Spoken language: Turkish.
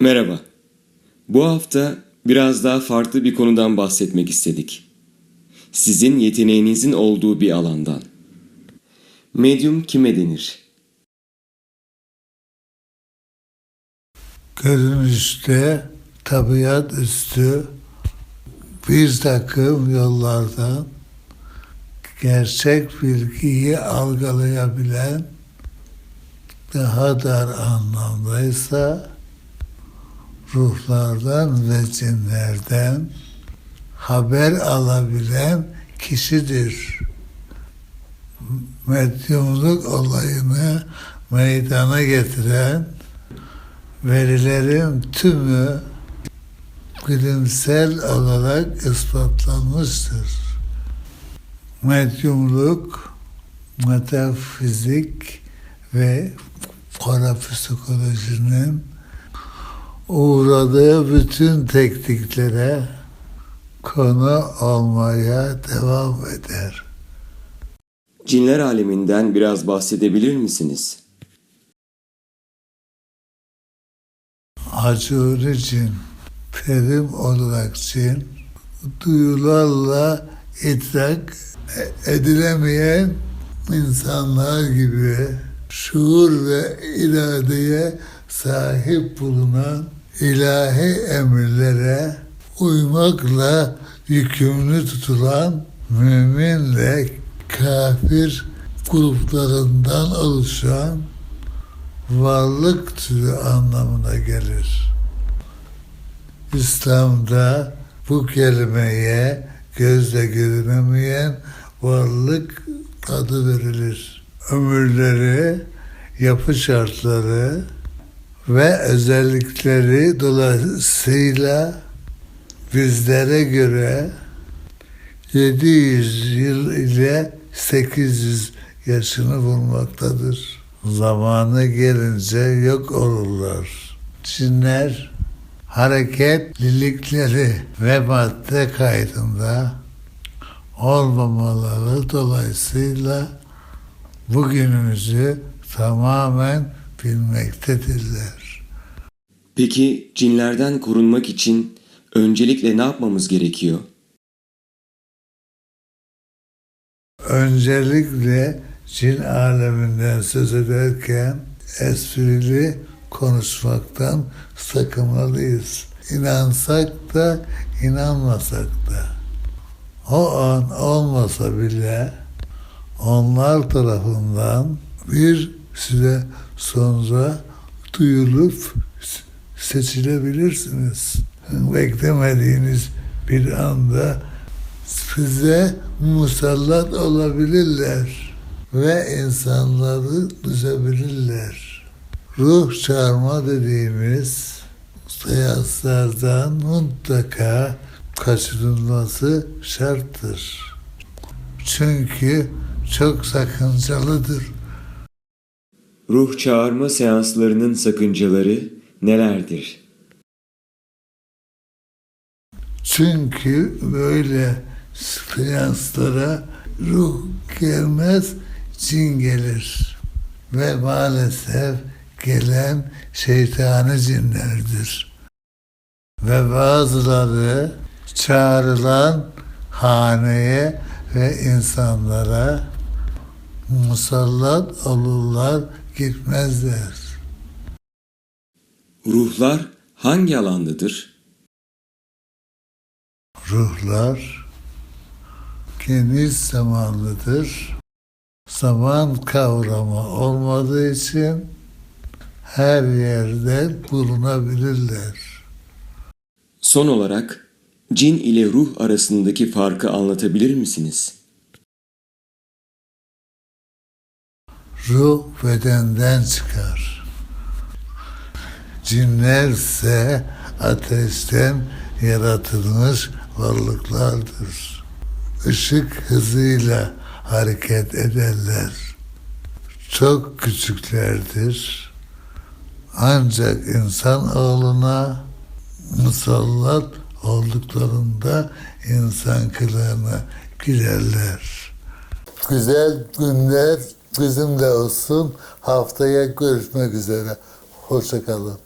Merhaba. Bu hafta biraz daha farklı bir konudan bahsetmek istedik. Sizin yeteneğinizin olduğu bir alandan. Medyum kime denir? görünüşte tabiat üstü bir takım yollardan gerçek bilgiyi algılayabilen daha dar anlamdaysa ruhlardan ve cinlerden haber alabilen kişidir. Medyumluk olayını meydana getiren verilerin tümü bilimsel olarak ispatlanmıştır. Medyumluk, metafizik ve parapsikolojinin uğradığı bütün tekniklere konu olmaya devam eder. Cinler aleminden biraz bahsedebilir misiniz? Acuri cin, terim olarak cin, duyularla idrak edilemeyen insanlar gibi şuur ve iradeye sahip bulunan ilahi emirlere uymakla yükümlü tutulan müminle kafir gruplarından oluşan varlık türü anlamına gelir. İslam'da bu kelimeye gözle görünemeyen varlık adı verilir. Ömürleri, yapı şartları ve özellikleri dolayısıyla bizlere göre 700 yıl ile 800 yaşını bulmaktadır. Zamanı gelince yok olurlar. Cinler hareketlilikleri ve madde kaydında olmamaları dolayısıyla bugünümüzü tamamen bilmektedirler. Peki cinlerden korunmak için öncelikle ne yapmamız gerekiyor? Öncelikle cin aleminden söz ederken esprili konuşmaktan sakınmalıyız. İnansak da inanmasak da. O an olmasa bile onlar tarafından bir süre sonra duyulup seçilebilirsiniz. Beklemediğiniz bir anda size musallat olabilirler ve insanları düzebilirler. Ruh çağırma dediğimiz seanslardan mutlaka kaçınılması şarttır. Çünkü çok sakıncalıdır. Ruh çağırma seanslarının sakıncaları nelerdir? Çünkü böyle seanslara ruh gelmez, cin gelir. Ve maalesef gelen şeytani cinlerdir. Ve bazıları çağrılan haneye ve insanlara musallat olurlar, gitmezler. Ruhlar hangi alandadır? ruhlar geniş zamanlıdır. Zaman kavramı olmadığı için her yerde bulunabilirler. Son olarak cin ile ruh arasındaki farkı anlatabilir misiniz? Ruh bedenden çıkar. Cinler ise ateşten yaratılmış varlıklardır. Işık hızıyla hareket ederler. Çok küçüklerdir. Ancak insan oğluna musallat olduklarında insan kılığına girerler. Güzel günler bizimle olsun. Haftaya görüşmek üzere. Hoşçakalın.